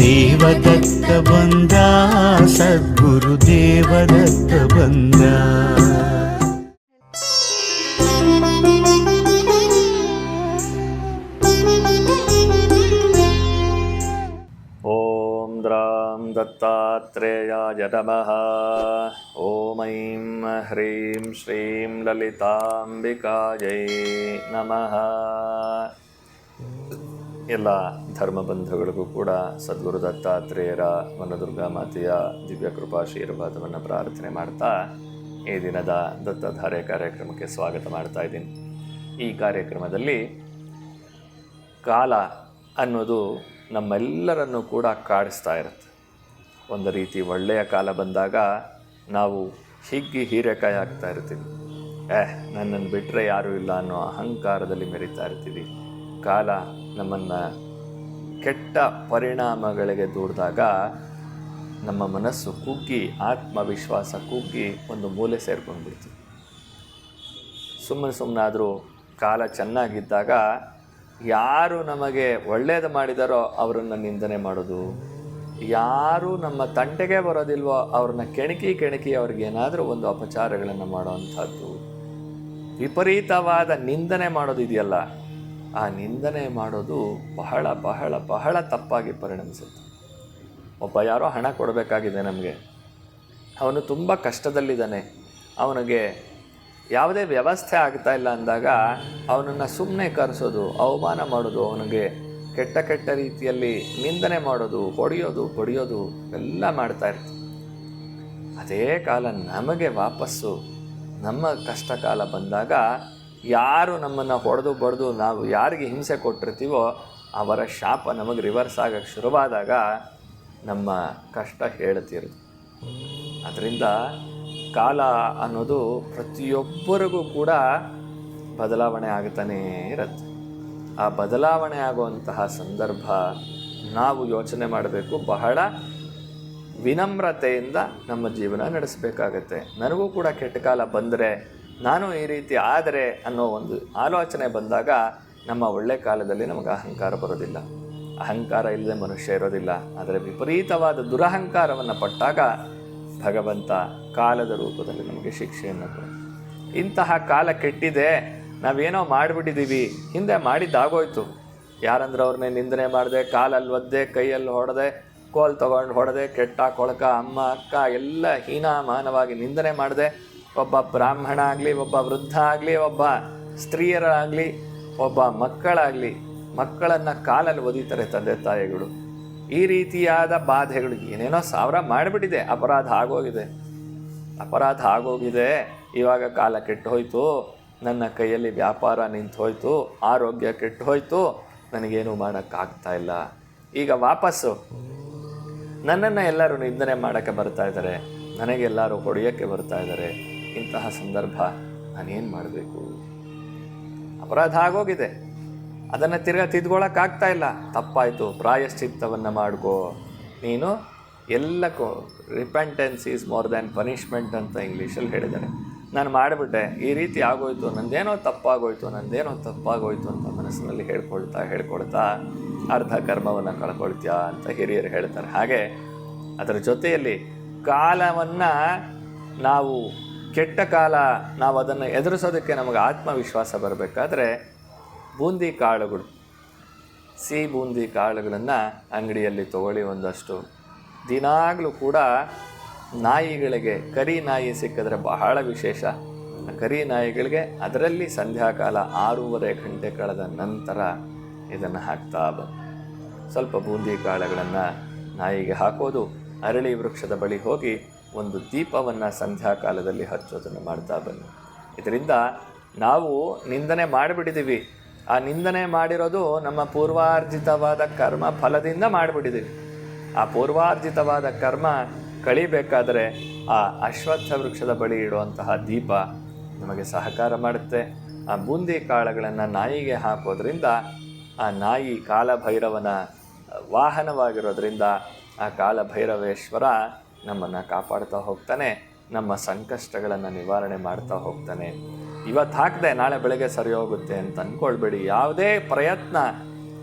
ದೇವದತ್ತ ಬಂದ ಸದ್ಗುರು ದೇವದತ್ತ ಬಂದ ಓಂ ದ್ರಾಂ ದತ್ತಾತ್ರೇಯಾಯ ನಮಃ ಓಂ ಐಂ ಹ್ರೀಂ ಶ್ರೀಂ ಎಲ್ಲ ಧರ್ಮಬಂಧುಗಳಿಗೂ ಕೂಡ ಸದ್ಗುರು ದತ್ತಾತ್ರೇಯರ ವನದುರ್ಗಾ ಮಾತೆಯ ದಿವ್ಯ ಕೃಪಾಶೀರ್ವಾದವನ್ನು ಪ್ರಾರ್ಥನೆ ಮಾಡ್ತಾ ಈ ದಿನದ ದತ್ತಧಾರೆ ಕಾರ್ಯಕ್ರಮಕ್ಕೆ ಸ್ವಾಗತ ಮಾಡ್ತಾ ಇದ್ದೀನಿ. ಈ ಕಾರ್ಯಕ್ರಮದಲ್ಲಿ ಕಾಲ ಅನ್ನೋದು ನಮ್ಮೆಲ್ಲರನ್ನು ಕೂಡ ಕಾಡಿಸ್ತಾ ಇರುತ್ತೆ. ಒಂದು ರೀತಿ ಒಳ್ಳೆಯ ಕಾಲ ಬಂದಾಗ ನಾವು ಹಿಗ್ಗಿ ಹೀರೆಕಾಯಿ ಆಗ್ತಾ ಇರ್ತೀವಿ. ಏಹ್ ನನ್ನನ್ನು ಬಿಟ್ಟರೆ ಯಾರೂ ಇಲ್ಲ ಅನ್ನೋ ಅಹಂಕಾರದಲ್ಲಿ ಮೆರಿತಾ ಇರ್ತೀವಿ. ಕಾಲ ನಮ್ಮನ್ನು ಕೆಟ್ಟ ಪರಿಣಾಮಗಳಿಗೆ ದೂಡಿದಾಗ ನಮ್ಮ ಮನಸ್ಸು ಕುಗ್ಗಿ ಆತ್ಮವಿಶ್ವಾಸ ಕುಗ್ಗಿ ಒಂದು ಮೂಲೆ ಸೇರ್ಕೊಂಡು ಬಿಡ್ತೀವಿ ಸುಮ್ಮನೆ ಸುಮ್ಮನಾದರೂ ಕಾಲ ಚೆನ್ನಾಗಿದ್ದಾಗ ಯಾರು ನಮಗೆ ಒಳ್ಳೆಯದು ಮಾಡಿದಾರೋ ಅವರನ್ನು ನಿಂದನೆ ಮಾಡೋದು. ಯಾರು ನಮ್ಮ ತಂಟೆಗೆ ಬರೋದಿಲ್ವೋ ಅವ್ರನ್ನ ಕೆಣಕಿ ಕೆಣಕಿ ಅವ್ರಿಗೇನಾದರೂ ಒಂದು ಅಪಚಾರಗಳನ್ನು ಮಾಡೋವಂಥದ್ದು ವಿಪರೀತವಾದ ನಿಂದನೆ ಮಾಡೋದಿದೆಯಲ್ಲ. ಆ ನಿಂದನೆ ಮಾಡೋದು ಬಹಳ ಬಹಳ ಬಹಳ ತಪ್ಪಾಗಿ ಪರಿಣಮಿಸುತ್ತೆ. ಒಬ್ಬ ಯಾರೋ ಹಣ ಕೊಡಬೇಕಾಗಿದೆ ನಮಗೆ. ಅವನು ತುಂಬ ಕಷ್ಟದಲ್ಲಿದ್ದಾನೆ. ಅವನಿಗೆ ಯಾವುದೇ ವ್ಯವಸ್ಥೆ ಆಗ್ತಾ ಇಲ್ಲ ಅಂದಾಗ ಅವನನ್ನು ಸುಮ್ಮನೆ ಕರೆಸೋದು, ಅವಮಾನ ಮಾಡೋದು, ಅವನಿಗೆ ಕೆಟ್ಟ ಕೆಟ್ಟ ರೀತಿಯಲ್ಲಿ ನಿಂದನೆ ಮಾಡೋದು, ಹೊಡೆಯೋದು, ಬಡಿಯೋದು ಎಲ್ಲ ಮಾಡ್ತಾ ಇರ್ತೀವಿ ಅದೇ ಕಾಲ ನಮಗೆ ವಾಪಸ್ಸು, ನಮ್ಮ ಕಷ್ಟ ಕಾಲ ಬಂದಾಗ ಯಾರು ನಮ್ಮನ್ನು ಹೊಡೆದು ಬಡ್ದು ನಾವು ಯಾರಿಗೆ ಹಿಂಸೆ ಕೊಟ್ಟಿರ್ತೀವೋ ಅವರ ಶಾಪ ನಮಗೆ ರಿವರ್ಸ್ ಆಗಕ್ಕೆ ಶುರುವಾದಾಗ ನಮ್ಮ ಕಷ್ಟ ಹೇಳ್ತಿರೋದು ಅದರಿಂದ ಕಾಲ ಅನ್ನೋದು ಪ್ರತಿಯೊಬ್ಬರಿಗೂ ಕೂಡ ಬದಲಾವಣೆ ಆಗ್ತಾನೇ ಇರುತ್ತೆ. ಆ ಬದಲಾವಣೆ ಆಗುವಂತಹ ಸಂದರ್ಭ ನಾವು ಯೋಚನೆ ಮಾಡಬೇಕು. ಬಹಳ ವಿನಮ್ರತೆಯಿಂದ ನಮ್ಮ ಜೀವನ ನಡೆಸಬೇಕಾಗತ್ತೆ. ನನಗೂ ಕೂಡ ಕೆಟ್ಟ ಕಾಲ ಬಂದರೆ ನಾನು ಈ ರೀತಿ ಆದರೆ ಅನ್ನೋ ಒಂದು ಆಲೋಚನೆ ಬಂದಾಗ ನಮ್ಮ ಒಳ್ಳೆ ಕಾಲದಲ್ಲಿ ನಮಗೆ ಅಹಂಕಾರ ಬರೋದಿಲ್ಲ. ಅಹಂಕಾರ ಇಲ್ಲದೆ ಮನುಷ್ಯ ಇರೋದಿಲ್ಲ. ಆದರೆ ವಿಪರೀತವಾದ ದುರಹಂಕಾರವನ್ನು ಪಟ್ಟಾಗ ಭಗವಂತ ಕಾಲದ ರೂಪದಲ್ಲಿ ನಮಗೆ ಶಿಕ್ಷೆಯನ್ನು ಕೊಡ ಇಂತಹ ಕಾಲ ಕೆಟ್ಟಿದೆ, ನಾವೇನೋ ಮಾಡಿಬಿಟ್ಟಿದ್ದೀವಿ, ಹಿಂದೆ ಮಾಡಿದ್ದಾಗೋಯ್ತು. ಯಾರಂದ್ರೆ ಅವ್ರನ್ನೇ ನಿಂದನೆ ಮಾಡಿದೆ, ಕಾಲಲ್ಲಿ ಒದ್ದೆ, ಕೈಯಲ್ಲಿ ಹೊಡೆದೆ, ಕೋಲ್ ತಗೊಂಡು ಹೊಡೆದೆ, ಕೆಟ್ಟ ಕೊಳಕ, ಅಮ್ಮ, ಅಕ್ಕ, ಎಲ್ಲ ಹೀನಾಮಾನವಾಗಿ ನಿಂದನೆ ಮಾಡಿದೆ. ಒಬ್ಬ ಬ್ರಾಹ್ಮಣ ಆಗಲಿ, ಒಬ್ಬ ವೃದ್ಧ ಆಗಲಿ, ಒಬ್ಬ ಸ್ತ್ರೀಯರಾಗಲಿ, ಒಬ್ಬ ಮಕ್ಕಳಾಗಲಿ, ಮಕ್ಕಳನ್ನು ಕಾಲಲ್ಲಿ ಒದಿತಾರೆ ತಂದೆ ತಾಯಿಗಳು. ಈ ರೀತಿಯಾದ ಬಾಧೆಗಳು ಏನೇನೋ ಸಾವಿರ ಮಾಡಿಬಿಟ್ಟಿದೆ. ಅಪರಾಧ ಆಗೋಗಿದೆ. ಅಪರಾಧ ಆಗೋಗಿದೆ. ಇವಾಗ ಕಾಲ ಕೆಟ್ಟು ಹೋಯಿತು ನನ್ನ ಕೈಯಲ್ಲಿ ವ್ಯಾಪಾರ ನಿಂತು ಹೋಯಿತು ಆರೋಗ್ಯ ಕೆಟ್ಟು ಹೋಯಿತು ನನಗೇನು ಮಾಡೋಕ್ಕಾಗ್ತಾ ಇಲ್ಲ. ಈಗ ವಾಪಸ್ಸು. ನನ್ನನ್ನು ಎಲ್ಲರೂ ನಿಂದನೆ ಮಾಡೋಕ್ಕೆ ಬರ್ತಾ ಇದ್ದಾರೆ. ನನಗೆಲ್ಲರೂ ಹೊಡೆಯೋಕ್ಕೆ ಬರ್ತಾ ಇದ್ದಾರೆ. ಇಂತಹ ಸಂದರ್ಭ ನಾನೇನು ಮಾಡಬೇಕು? ಅಪರಾಧ ಆಗೋಗಿದೆ. ಅದನ್ನು ತಿರ್ಗಾ ತಿದ್ಕೊಳ್ಳೋಕ್ಕಾಗ್ತಾ ಇಲ್ಲ. ತಪ್ಪಾಯಿತು, ಪ್ರಾಯಶ್ಚಿತ್ತವನ್ನು ಮಾಡ್ಕೋ. ನೀನು ಎಲ್ಲಕ್ಕೂ repentance is more than punishment ಅಂತ ಇಂಗ್ಲೀಷಲ್ಲಿ ಹೇಳಿದ್ದಾರೆ. ನಾನು ಮಾಡಿಬಿಟ್ಟೆ. ಈ ರೀತಿ ಆಗೋಯ್ತು, ನಂದೇನೋ ತಪ್ಪಾಗೋಯ್ತು ನಂದೇನೋ ತಪ್ಪಾಗೋಯ್ತು ಅಂತ ಮನಸ್ಸಿನಲ್ಲಿ ಹೇಳ್ಕೊಳ್ತಾ ಹೇಳ್ಕೊಳ್ತಾ ಅರ್ಧ ಕರ್ಮವನ್ನು ಕಳ್ಕೊಳ್ತೀಯಾ ಅಂತ ಹಿರಿಯರು ಹೇಳ್ತಾರೆ. ಹಾಗೆ ಅದರ ಜೊತೆಯಲ್ಲಿ ಕಾಲವನ್ನು ನಾವು ಕೆಟ್ಟ ಕಾಲ ನಾವು ಅದನ್ನು ಎದುರಿಸೋದಕ್ಕೆ ನಮಗೆ ಆತ್ಮವಿಶ್ವಾಸ ಬರಬೇಕಾದ್ರೆ ಬೂಂದಿ ಕಾಳುಗಳು. ಸಿಹಿ ಬೂಂದಿ ಕಾಳುಗಳನ್ನು ಅಂಗಡಿಯಲ್ಲಿ ತಗೊಳ್ಳಿ ಒಂದಷ್ಟು. ದಿನಾಗಲೂ ಕೂಡ ನಾಯಿಗಳಿಗೆ, ಕರಿ ನಾಯಿ ಸಿಕ್ಕಿದ್ರೆ ಬಹಳ ವಿಶೇಷ. ಕರಿ ನಾಯಿಗಳಿಗೆ ಅದರಲ್ಲಿ ಸಂಧ್ಯಾಕಾಲ ಆರೂವರೆ ಗಂಟೆ ಕಳೆದ ನಂತರ ಇದನ್ನು ಹಾಕ್ತಾ ಬಂದು ಸ್ವಲ್ಪ ಬೂಂದಿ ಕಾಳುಗಳನ್ನು ನಾಯಿಗೆ ಹಾಕೋದು, ಅರಳಿ ವೃಕ್ಷದ ಬಳಿ ಹೋಗಿ ಒಂದು ದೀಪವನ್ನು ಸಂಧ್ಯಾಕಾಲದಲ್ಲಿ ಹಚ್ಚೋದನ್ನು ಮಾಡ್ತಾ ಬನ್ನಿ. ಇದರಿಂದ ನಾವು ನಿಂದನೆ ಮಾಡಿಬಿಟ್ಟಿದ್ದೀವಿ. ಆ ನಿಂದನೆ ಮಾಡಿರೋದು ನಮ್ಮ ಪೂರ್ವಾರ್ಜಿತವಾದ ಕರ್ಮ ಫಲದಿಂದ ಮಾಡಿಬಿಟ್ಟಿದ್ದೀವಿ. ಆ ಪೂರ್ವಾರ್ಜಿತವಾದ ಕರ್ಮ ಕಳಿಬೇಕಾದರೆ ಆ ಅಶ್ವತ್ಥ ವೃಕ್ಷದ ಬಳಿ ಇಡುವಂತಹ ದೀಪ ನಮಗೆ ಸಹಕಾರ ಮಾಡುತ್ತೆ. ಆ ಬೂಂದಿ ಕಾಳುಗಳನ್ನು ನಾಯಿಗೆ ಹಾಕೋದ್ರಿಂದ ಆ ನಾಯಿ ಕಾಲಭೈರವನ ವಾಹನವಾಗಿರೋದ್ರಿಂದ ಆ ಕಾಲಭೈರವೇಶ್ವರ ನಮ್ಮನ್ನು ಕಾಪಾಡ್ತಾ ಹೋಗ್ತಾನೆ, ನಮ್ಮ ಸಂಕಷ್ಟಗಳನ್ನು ನಿವಾರಣೆ ಮಾಡ್ತಾ ಹೋಗ್ತಾನೆ. ಇವತ್ತು ಹಾಕದೆ, ನಾಳೆ ಬೆಳಗ್ಗೆ ಸರಿ ಹೋಗುತ್ತೆ ಅಂತ ಅಂದ್ಕೊಳ್ಬೇಡಿ ಯಾವುದೇ ಪ್ರಯತ್ನ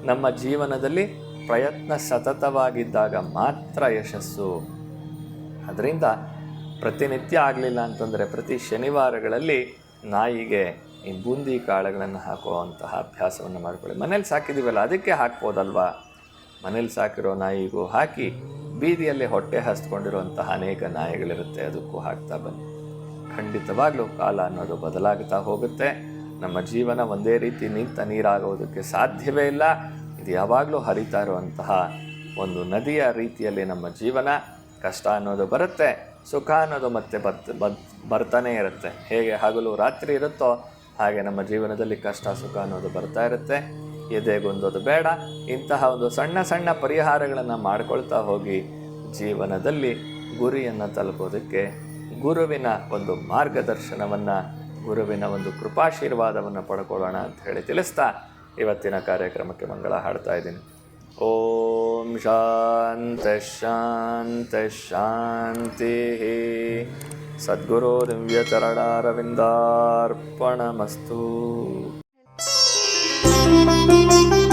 ನಮ್ಮ ಜೀವನದಲ್ಲಿ ಪ್ರಯತ್ನ ಸತತವಾಗಿದ್ದಾಗ ಮಾತ್ರ ಯಶಸ್ಸು. ಅದರಿಂದ ಪ್ರತಿನಿತ್ಯ ಆಗಲಿಲ್ಲ ಅಂತಂದರೆ ಪ್ರತಿ ಶನಿವಾರಗಳಲ್ಲಿ ನಾಯಿಗೆ ಈ ಬೂಂದಿ ಕಾಳುಗಳನ್ನು ಹಾಕುವಂತಹ ಅಭ್ಯಾಸವನ್ನು ಮಾಡಿಕೊಳ್ಳಿ. ಮನೇಲಿ ಸಾಕಿದ್ದೀವಲ್ಲ ಅದಕ್ಕೆ ಹಾಕ್ಬೋದಲ್ವಾ? ಮನೇಲಿ ಸಾಕಿರೋ ನಾಯಿಗೂ ಹಾಕಿ ಬೀದಿಯಲ್ಲಿ ಹೊಟ್ಟೆ ಹಸ್ಕೊಂಡಿರುವಂತಹ ಅನೇಕ ನಾಯಿಗಳಿರುತ್ತೆ, ಅದಕ್ಕೂ ಹಾಕ್ತಾ ಬನ್ನಿ. ಖಂಡಿತವಾಗ್ಲೂ ಕಾಲ ಅನ್ನೋದು ಬದಲಾಗ್ತಾ ಹೋಗುತ್ತೆ. ನಮ್ಮ ಜೀವನ ಒಂದೇ ರೀತಿ ನಿಂತ ನೀರಾಗುವುದಕ್ಕೆ ಸಾಧ್ಯವೇ ಇಲ್ಲ. ಇದು ಯಾವಾಗಲೂ ಹರಿತಾ ಇರುವಂತಹ ಒಂದು ನದಿಯ ರೀತಿಯಲ್ಲಿ ನಮ್ಮ ಜೀವನ. ಕಷ್ಟ ಅನ್ನೋದು ಬರುತ್ತೆ, ಸುಖ ಅನ್ನೋದು ಮತ್ತೆ ಬರ್ತ ಬರ್ತಾನೇ ಇರುತ್ತೆ. ಹೇಗೆ ಹಗಲು ರಾತ್ರಿ ಇರುತ್ತೋ ಹಾಗೆ ನಮ್ಮ ಜೀವನದಲ್ಲಿ ಕಷ್ಟ, ಸುಖ ಅನ್ನೋದು ಬರ್ತಾ ಇರುತ್ತೆ. ಎದೆಗೊಂದೋದು ಬೇಡ. ಇಂತಹ ಒಂದು ಸಣ್ಣ ಸಣ್ಣ ಪರಿಹಾರಗಳನ್ನು ಮಾಡ್ಕೊಳ್ತಾ ಹೋಗಿ ಜೀವನದಲ್ಲಿ ಗುರಿಯನ್ನು ತಲುಪೋದಕ್ಕೆ ಗುರುವಿನ ಒಂದು ಮಾರ್ಗದರ್ಶನವನ್ನು, ಗುರುವಿನ ಒಂದು ಕೃಪಾಶೀರ್ವಾದವನ್ನು ಪಡ್ಕೊಳ್ಳೋಣ ಅಂತ ಹೇಳಿ ತಿಳಿಸ್ತಾ ಇವತ್ತಿನ ಕಾರ್ಯಕ್ರಮಕ್ಕೆ ಮಂಗಳ ಹಾಡ್ತಾ ಇದ್ದೀನಿ. ಓಂ ಶಾಂತ ಶಾಂತ ಶಾಂತಿ. ಸದ್ಗುರು ದಿವ್ಯ Música